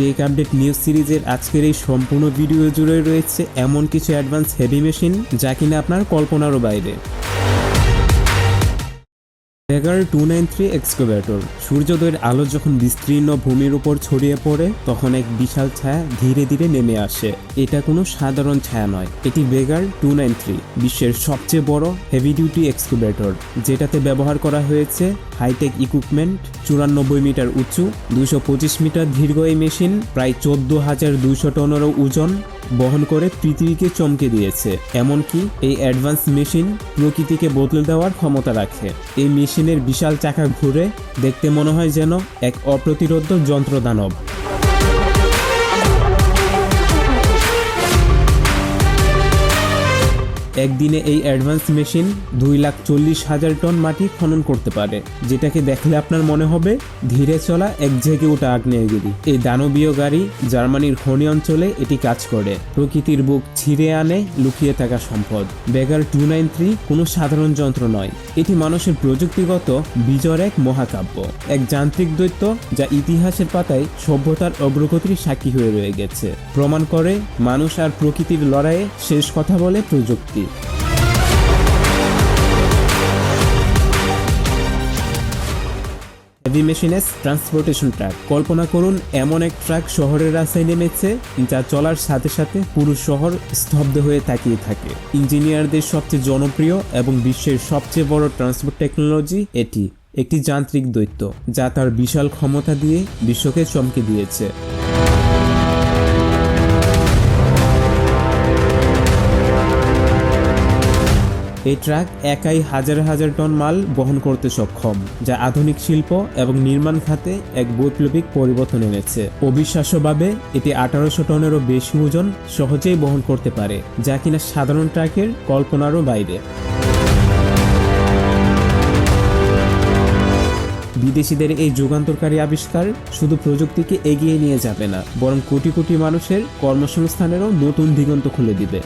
Take update news সিরিজের আজকের এই সম্পূর্ণ ভিডিও জুড়ে রয়েছে এমন কিছু অ্যাডভান্স হেভি মেশিন যা কিনা আপনার কল্পনারও বাইরে। Bagger two nine three excavator সূর্যোদয়ের আলো যখন বিস্তীর্ণ ভূমির উপর ছড়িয়ে পড়ে, তখন এক বিশাল ছায়া ধীরে ধীরে নেমে আসে। এটা কোনো সাধারণ ছায়া নয়। এটি ভেগার টু নাইন থ্রি বিশ্বের সবচেয়ে বড় হেভি ডিউটি এক্সকোভেটর যেটাতে ব্যবহার করা হয়েছে হাইটেক ইকুইপমেন্ট চুরানব্বই মিটার উঁচু দুশো পঁচিশ মিটার দীর্ঘ এই মেশিন, প্রায় চোদ্দ হাজার দুইশো টনেরও ওজন, বহন করে পৃথিবীকে চমকে দিয়েছে। এমনকি এই অ্যাডভান্স মেশিন প্রকৃতিকে বদলে দেওয়ার ক্ষমতা রাখে। এই মেশিনের বিশাল চাকা ঘুরে দেখতে মনে হয় যেন এক অপ্রতিরোধ যন্ত্রদানব। একদিনে এই অ্যাডভান্স মেশিন দুই লাখ চল্লিশ হাজার টন মাটি খনন করতে পারে, যেটাকে দেখলে আপনার মনে হবে, ধীরে চলা এক জেগে ওঠা আগ্নেয়গিরি। এই দানবীয় গাড়ি জার্মানির খনি অঞ্চলে এটি কাজ করে। প্রকৃতির বুক ছিঁড়ে আনে, লুকিয়ে থাকা সম্পদ। বেগার টু নাইন থ্রি কোনো সাধারণ যন্ত্র নয়। এটি মানুষের প্রযুক্তিগত বিজয়ের এক মহাকাব্য। এক যান্ত্রিক দৈত্য যা ইতিহাসের পাতায় সভ্যতার অগ্রগতির সাক্ষী হয়ে রয়ে গেছে। প্রমাণ করে, মানুষ আর প্রকৃতির লড়াইয়ে শেষ কথা বলে প্রযুক্তি। হেভি মেশিনেস ট্রান্সপোর্টেশন ট্রাক কল্পনা করুন, এমন এক ট্রাক শহরের রাস্তায় নেমেছে, যা চলার সাথে সাথে পুরো শহর স্তব্ধ হয়ে তাকিয়ে থাকে। ইঞ্জিনিয়ারদের সবচেয়ে জনপ্রিয় এবং বিশ্বের সবচেয়ে বড় ট্রান্সপোর্ট টেকনোলজি এটি, একটি যান্ত্রিক দৈত্য, যা তার বিশাল ক্ষমতা দিয়ে বিশ্বকে চমকে দিয়েছে। এই ট্রাক একাই হাজার হাজার টন মাল বহন করতে সক্ষম, যা আধুনিক শিল্প এবং নির্মাণ খাতে এক বৈপ্লবিক পরিবর্তন এনেছে। অবিশ্বাস্যভাবে, এটি আঠারোশো টনেরও বেশি ওজন সহজেই বহন করতে পারে, যা কিনা সাধারণ ট্রাকের কল্পনারও বাইরে। বিদেশিদের এই যুগান্তরকারী আবিষ্কার শুধু প্রযুক্তিকে এগিয়ে নিয়ে যাবে না, বরং কোটি কোটি মানুষের কর্মসংস্থানেরও নতুন দিগন্ত খুলে দিবে।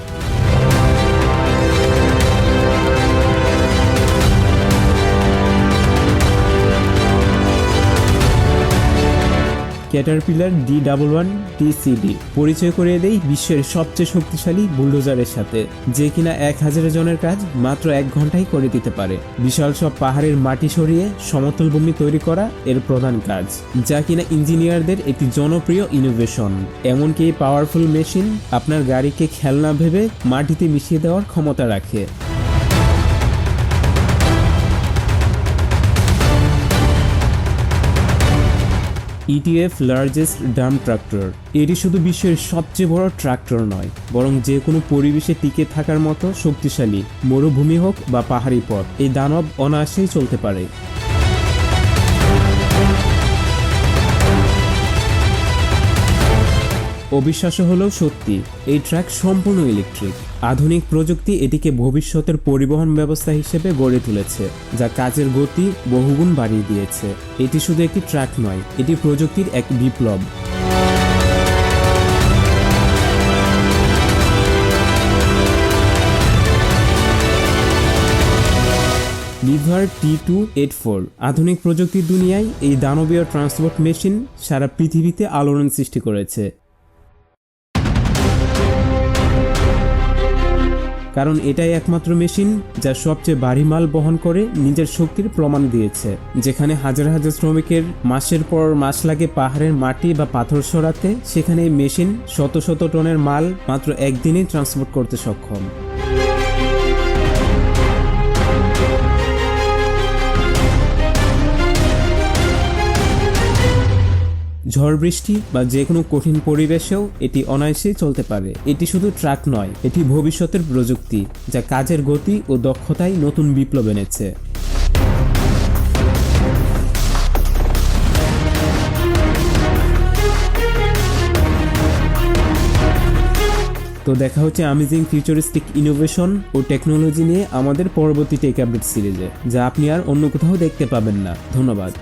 Caterpillar D double one TCD পরিচয় করিয়ে দেই বিশ্বের সবচেয়ে শক্তিশালী বুলডোজারের সাথে, যে কিনা এক হাজার জনের কাজ মাত্র এক ঘন্টায় করে দিতে পারে। বিশাল সব পাহাড়ের মাটি সরিয়ে সমতল ভূমি তৈরি করা এর প্রধান কাজ, যা কিনা ইঞ্জিনিয়ারদের একটি জনপ্রিয় ইনোভেশন এমনকি এই পাওয়ারফুল মেশিন আপনার গাড়িকে খেলনা ভেবে মাটিতে মিশিয়ে দেওয়ার ক্ষমতা রাখে। ইটিএফ লার্জেস্ট ডাম ট্রাক্টর এটি শুধু বিশ্বের সবচেয়ে বড় ট্রাক্টর নয়, বরং যে কোনো পরিবেশে টিকে থাকার মতো শক্তিশালী। মরুভূমি হোক বা পাহাড়ি পথ, এই দানব অনায়াসেই চলতে পারে। অবিশ্বাস্য হলেও সত্যি, এই ট্র্যাক সম্পূর্ণ ইলেকট্রিক আধুনিক প্রযুক্তি এটিকে ভবিষ্যতের পরিবহন ব্যবস্থা হিসেবে গড়ে তুলেছে, যা কাজের গতি বহুগুণ বাড়িয়ে দিয়েছে। এটি শুধু একটি ট্র্যাক নয়, এটি প্রযুক্তির এক বিপ্লব। Liebherr T two eight four, আধুনিক প্রযুক্তির দুনিয়ায় এই দানবীয় ট্রান্সপোর্ট মেশিন সারা পৃথিবীতে আলোড়ন সৃষ্টি করেছে। কারণ এটাই একমাত্র মেশিন যা সবচেয়ে ভারী মাল বহন করে, নিজের শক্তির প্রমাণ দিয়েছে। যেখানে হাজার হাজার শ্রমিকের মাসের পর মাস লাগে পাহাড়ের মাটি বা পাথর সরাতে, সেখানে এই মেশিন শত শত টনের মাল মাত্র একদিনেই ট্রান্সপোর্ট করতে সক্ষম। ঝড় বৃষ্টি বা যে কোনো কঠিন পরিবেশেও এটি অনায়াসেই চলতে পারে। এটি শুধু ট্রাক নয়, এটি ভবিষ্যতের প্রযুক্তি, যা কাজের গতি ও দক্ষতায় নতুন বিপ্লব এনেছে। তো দেখা হচ্ছে আমেজিং ফিউচারিস্টিক ইনোভেশন ও টেকনোলজি নিয়ে আমাদের পরবর্তী টেক আপডেট সিরিজে, যা আপনি আর অন্য কোথাও দেখতে পাবেন না। ধন্যবাদ।